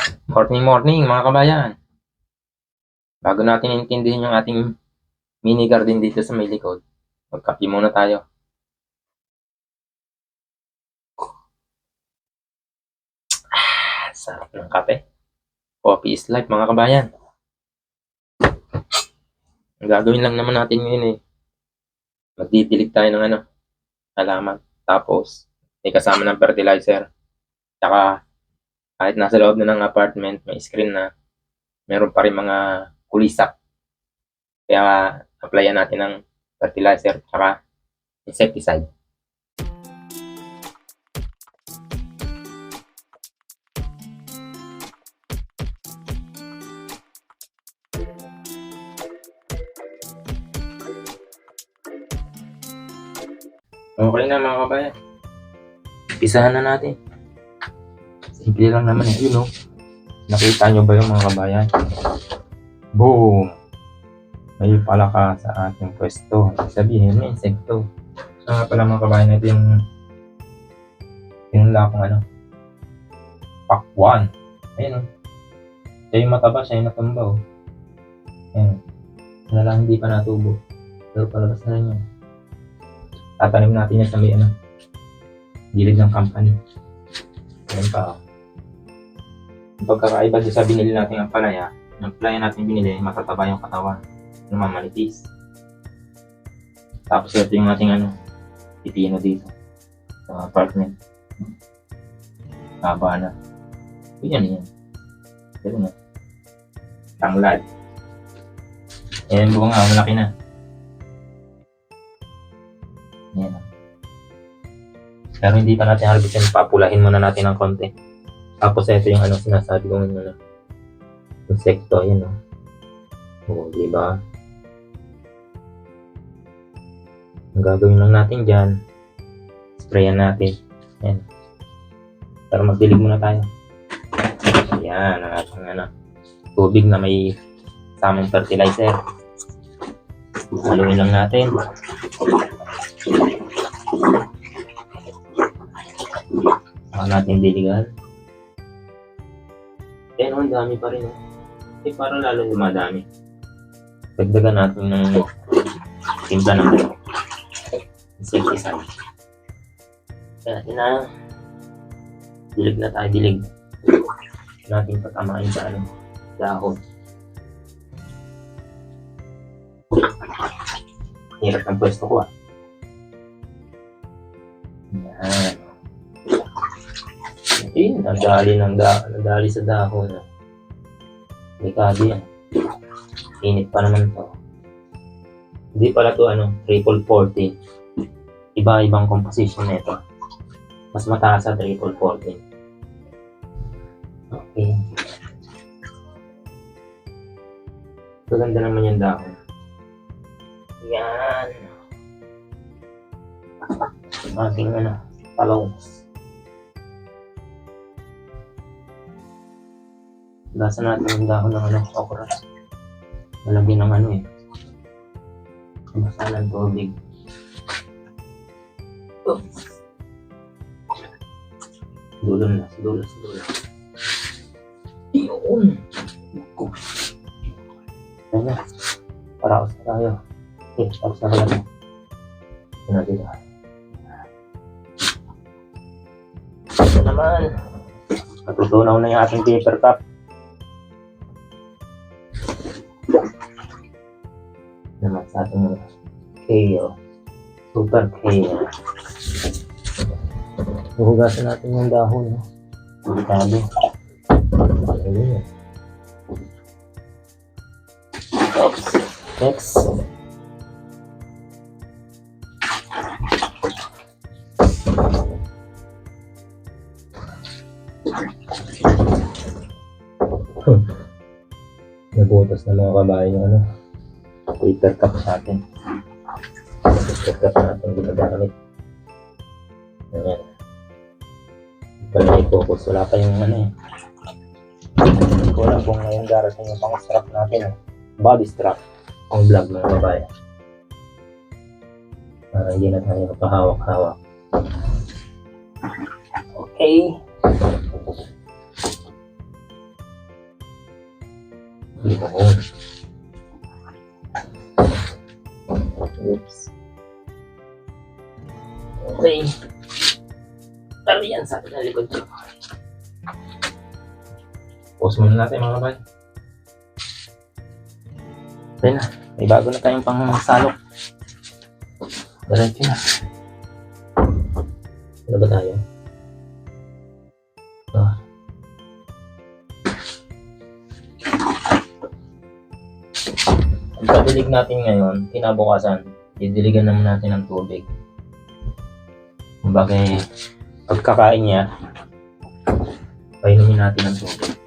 Morning, morning mga kabayan. Bago natin intindihin yung ating mini garden dito sa may likod, magkape muna tayo. Ah, sarap ng kape. Coffee is life mga kabayan. Ang gagawin lang naman natin ngayon eh, magdidilig tayo ng ano, halaman. Tapos, may kasama ng fertilizer. Tsaka, kahit nasa loob na ng apartment, may screen na, meron pa rin mga kulisak. Kaya, applyan natin ng fertilizer tsaka insecticide. Okay na mga kabayan. Pisahan na natin. Simple lang naman eh. Yun, no? Nakita nyo ba yung mga kabayan? Boom! May palaka sa ating pwesto. Sabihin, may insekto. Siya nga pala mga kabayan, ito yung pinula kong ano. Pakwan. Ayun, no? Siya yung mataba, siya yung natumba, oh. Ayun. Wala lang hindi pa natubo. Pero palabas na rin yun. Tatanim natin yan sa may ano. Gilid ng company. Ayan pa, oh. Ang pagkakaiba doon sa binili natin ang palaya, yung palaya natin binili, matataba yung katawan. Yung mamanipis. Tapos ito yung ating ano, pipino dito. Sa apartment. Haba na. Yan yan. Ganun na. Tanglad. Ayan bunga, malaki na. Yan. Pero hindi pa natin harvest. Papulahin muna natin ng konti. Tapos ito yung ano sinasabi ko yung ano. Insekto, yun o. Oo, di ba? Ang gagawin lang natin dyan, sprayan natin. Yan. Pero magdilig muna tayo. Ayan, ang ating ano, tubig na may samang fertilizer. Haluin lang natin. Saka natin diligan. Eh, no, ang dami pa rin. Oh. Eh, parang lalo dumadami. Dagdagan natin ng timpla ng ano, insecticide. Kaya natin na dilig na tayo, dilig. Natin patamain sa ano, dahon. Hirap ng pwesto ko ah. Ayun, ang dali ng da, ang dali sa dahon. ah. Delikado yan. Init pa naman to. Hindi pala to ano, triple 14. Iba-ibang composition nito. Mas mataas sa triple 14. Okay. Maganda naman yung dahon. Yan. Ating ano, talongs. Lasa natin yung dahon ng ano, okra. Malagyan ng ano eh. Basa ng tubig. Oh. Dulo na, sa dulo, sa dulo. Yun! Ayan na. Paraos na tayo. Okay, tapos na pala. Ito na dito. Ito naman. Natutunaw na yung ating paper cup. Sa ating kale. Super kale. Huhugasan natin yung dahon. Delikado. Ayun. Next. Nabutas na mga kabayan yung ano, paper cup sa atin. Paper cup natin ginagamit. Ayan. Hindi pa na i-focus. Wala pa yung ano eh. Hindi ko alam kung ngayon darating yung pang strap natin. Eh. Body strap. Ang vlog mga babae. Para hindi na tayo pahawak-hawak. Okay. Limon. Oops. Sa likod ko. Pause muna natin mga kabay. Ayun na. May bago na tayong pang salok. Diretso na. Ano ba tayo? Ah. Ang padilig natin ngayon, kinabukasan, didiligan naman natin ng tubig. Eh, pagkakain niya, painumin natin ng tubig.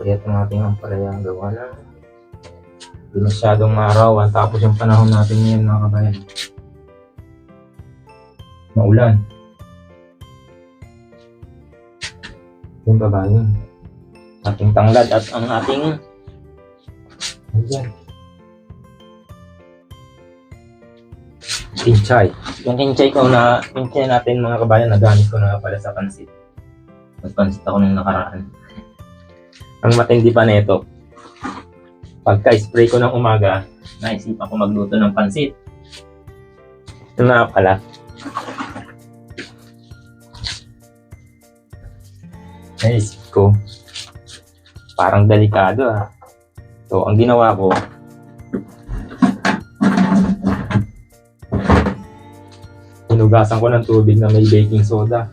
Pagkat ang ating ang palaya ang gawa na masyadong maarawan tapos yung panahon natin ngayon mga kabayan. Maulan. Yung baba yun. Ating tanglad at ang ating Ayan. Kinchay. Yung kinchay ko na, kinchay natin mga kabayan, nagamit ko na pala sa pansit. Nagpansit ako nung nakaraan. Ang matindi pa nito, pagka-spray ko ng umaga, naisipan ko magluto ng pansit. Ito na pala. Naisip ko, parang delikado ah. So, ang ginawa ko, hinugasan ko ng tubig na may baking soda.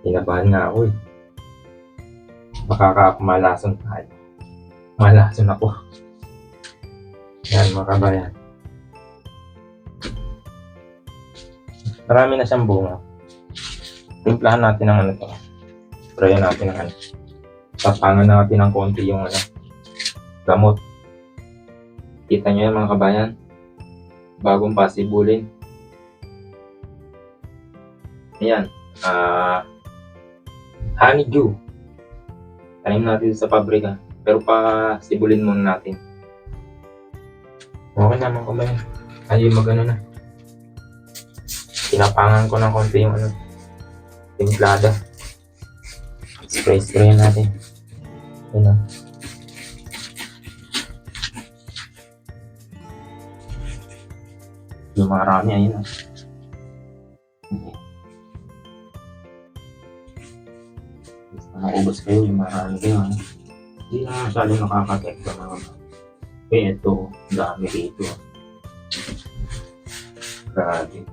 Kinabahan nga ako eh. Baka ka malason tayo. Malason ako. Yan mga kabayan. Marami na siyang bunga. Timplahan natin ng ano to. Sprayan natin ng ano. Tapangan natin ng konti yung ano. Gamot. Kita nyo yan mga kabayan. Bagong pasibulin. Ayan. Ah... honeydew. Tanim natin sa pabrika. Pero pa sibulin muna natin. Okay na mga kabayan. Ayaw mag ano na. Pinapangan ko ng konti yung ano. Timplada. Spray spray natin. Yun o. Yung marami ayun o. Basta maubos kayo yung marami kayo. Ano? Hindi na masyado nakakatekta na ano. Eh, ito, dami dito. Grabe.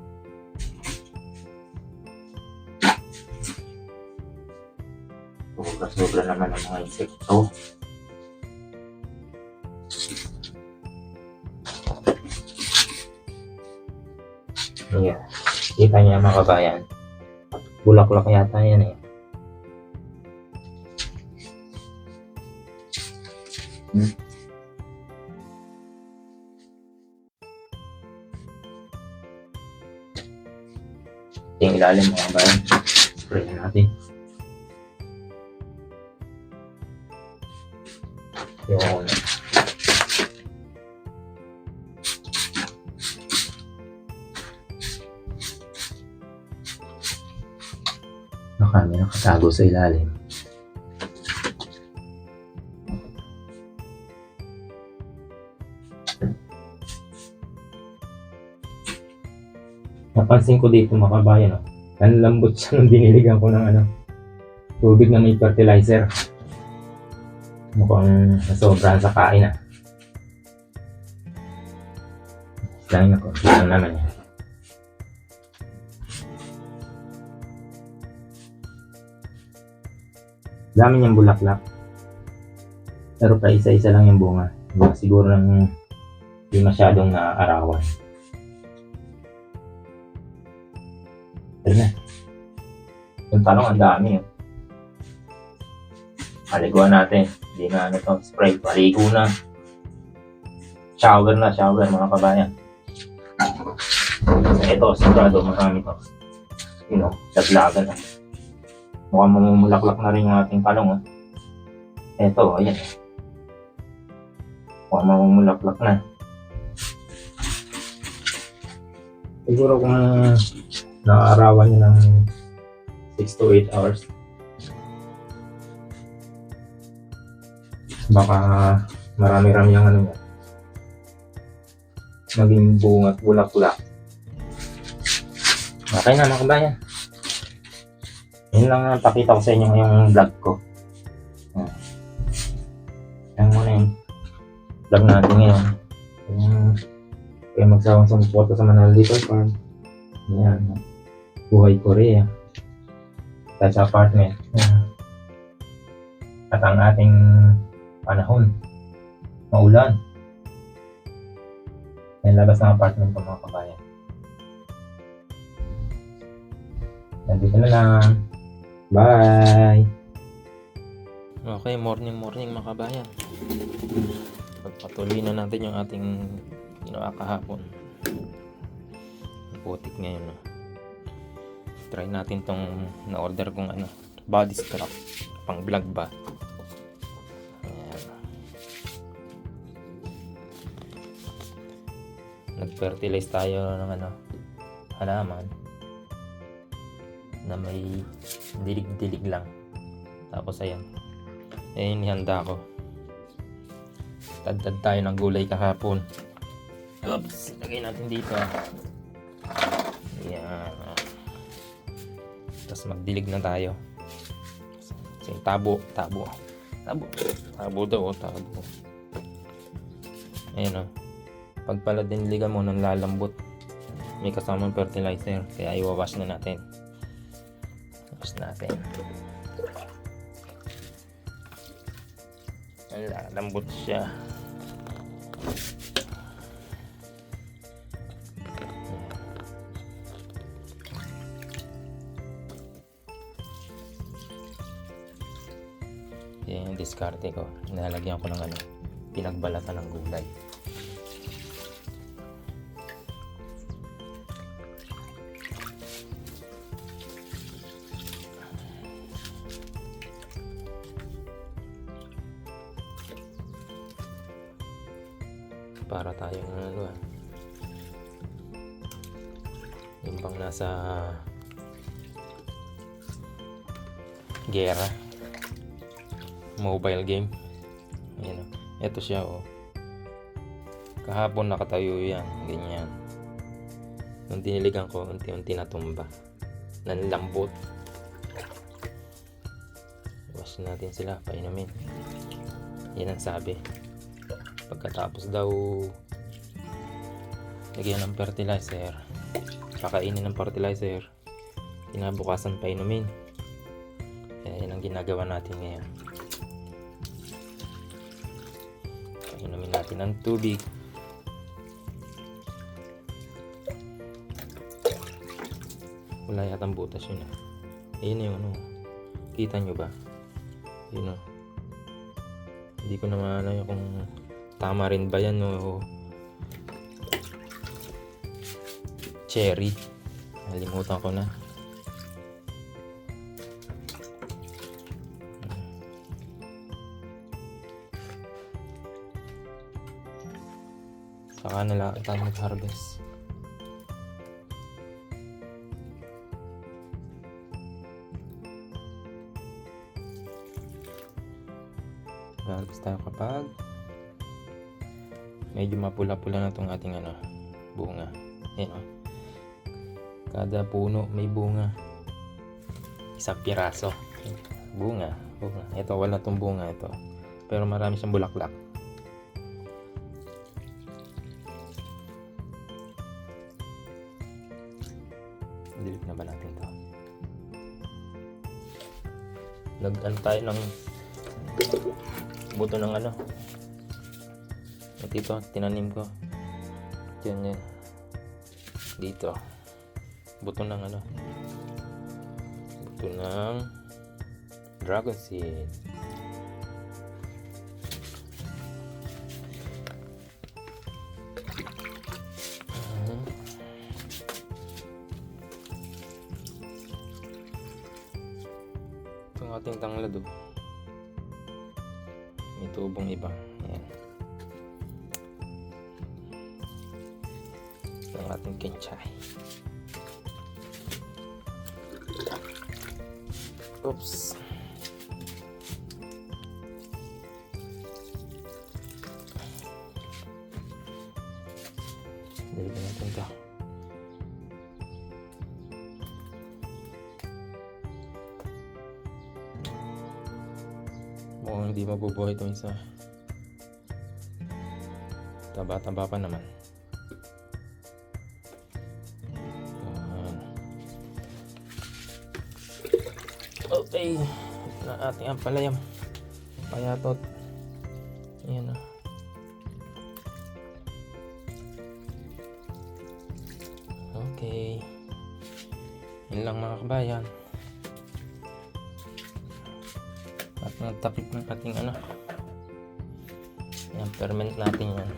Sobra-sobra naman ang mga insekto. Ayan. Kita niya mga kabayan. Bulaklak yata yan eh. Hmm. Yung ilalim mga kabayan. Spray natin. Yung Baka nakatago sa ilalim. Napansin ko dito mga kabayan, oh. ang lambot siya nung diniligan ko ng ano, tubig na may fertilizer. Mukhang nasobrahan sa kain ah. Dahil na ko, lang naman yan. Dami niyang bulaklak. Pero pa isa-isa lang yung bunga. Siguro nang hindi masyadong naaarawan. Ayun na. Yung tanong, ang dami yun. Paliguan natin. Hindi na ano to, spray. Paligo na. Shower na, shower mga kabayan. Ito, sigurado marami to. You know, daglagan. ah. Mukhang mamumulaklak na rin yung ating talong. Oh. Ito, ayan. Mukhang mamumulaklak na. Siguro kung nakaarawan nyo ng 6 to 8 hours, baka marami-rami ang ano niya. Maging bunga at bulak-bulak. Okay na mga kabayan. Yun lang ang pakita ko sa inyo ngayong vlog ko. Yan. Muna yung vlog natin ngayon. Yung kaya magsawang sumuporta sa Manal Little Farm. Yan. Buhay Korea. Touch apartment. Yan. At ang ating panahon. Maulan. Yan labas ng apartment ko mga kabayan. Nandito na lang. Bye! Okay, morning morning mga kabayan. Pagpatuloy na natin yung ating ginawa kahapon. Putik ngayon. No? Try natin tong na-order kong ano, body scrub. Pang vlog ba? Ayan. Nag-fertilize tayo ng ano, halaman na may dilig-dilig lang. Tapos ayan, Ayan, handa ko. Tadtad tayo ng gulay kahapon. Oops, lagay natin dito. Ayan. Tapos magdilig na tayo. Kasi tabo, tabo. Tabo. Tabo daw, oh, tabo. Ayan o. Pag pala diniligan mo ng lalambot, may kasamang fertilizer. Kaya iwawash na natin. Wash natin. Ang lambot siya. Diskarte ko. Nalagyan ko ng ano, pinagbalatan ng gulay. para tayong ano ah yung bang nasa gera mobile game. Ayan eto siya oh. Kahapon nakatayo yan ganyan. Nung diniligan ko unti-unti natumba. Nanlambot. Wash natin sila painumin. Yan ang sabi. Pagkatapos daw lagyan ng fertilizer. Kakainin ng fertilizer. Kinabukasan pa inumin kaya yan ang ginagawa natin ngayon natin ng tubig. Wala yatang butas yun ah ayun na yung ano kita nyo ba? Yun ah hindi ko na maano yung kung tama rin ba yan o cherry. Nalimutan ko na na lang tayo mag-harvest harvest tayo kapag medyo mapula-pula na tong ating ano, bunga. Ayan o. Kada puno may bunga. Isang piraso. Bunga. bunga. Ito, wala tong bunga ito. Pero marami siyang bulaklak. Nag-ano tayo ng buto ng ano at ito, tinanim ko. Yan yan. Dito. Buto ng ano. Buto ng dragon seed. Oops. Dali natin to. Mukhang hindi mabubuhay itong isa. Taba-taba pa naman. Ito na ating ampalayam. Payatot. Ayan na. Okay. Yun lang mga kabayan. At nagtakip ng ating ano. Yan, ferment natin yan.